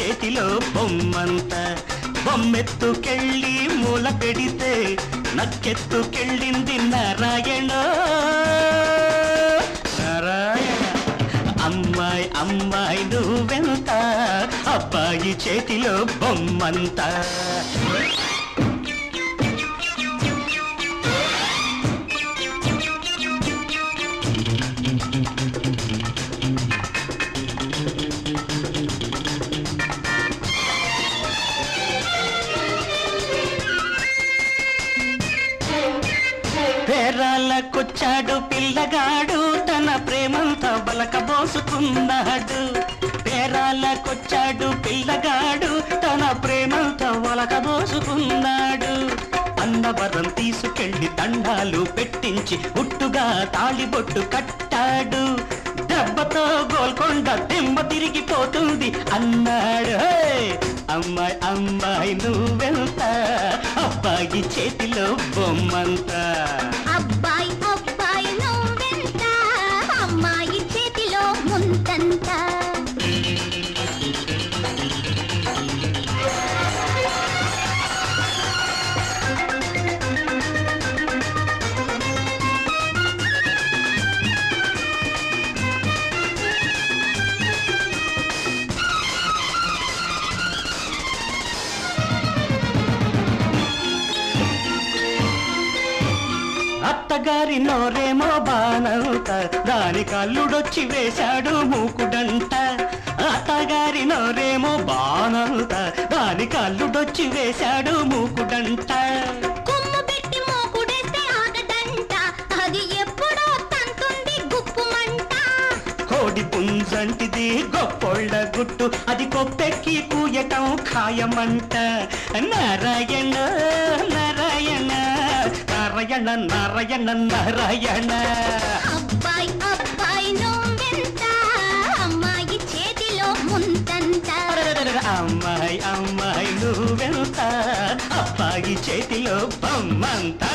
చేతిలో బొమ్మంత. బొమ్మెత్తుకెళ్ళి మూల పెడితే నక్కెత్తుకెళ్ళింది నారాయణ. నారాయణ అమ్మాయి అమ్మాయి నువ్వెంత? అబ్బాయి చేతిలో బొమ్మంతా. పేరాలకొచ్చాడు పిల్లగాడు. తన ప్రేమంతా బలకబోసుకున్నాడు పేరాలకొచ్చాడు పిల్లగాడు. తన ప్రేమంతా బలకబోసుకున్నాడు అన్నవరం తీసుకెళ్ళి దండాలు పెట్టించి ఉట్టుగా తాళిబొట్టు కట్టాడు. దెబ్బతో గోల్కొండ దెమ్మ తిరిగిపోతుంది అన్నాడు. అమ్మాయి అమ్మాయి నువ్వెంత? అబ్బాయి చేతిలో బొమ్మంతా. అత్తగారి నోరేమో బానంత దాని కల్లుడొచ్చి వేశాడు మూకుడంట అత్తగారి నోరేమో బానంత దాని కల్లుడొచ్చి వేశాడు మూకుడంట పుంజంటిది గొప్పోళ్ళ గుట్టు. అది కొప్పెక్కి కూయటం ఖాయమంట. నారాయణ నారాయణ నారాయణ నారాయణ అబ్బాయి అబ్బాయి నువ్వెంత అమ్మాయి చేతిలో ముంతంత అమ్మాయి అమ్మాయి నువ్వెంత? అబ్బాయి చేతిలో బొమ్మంతా.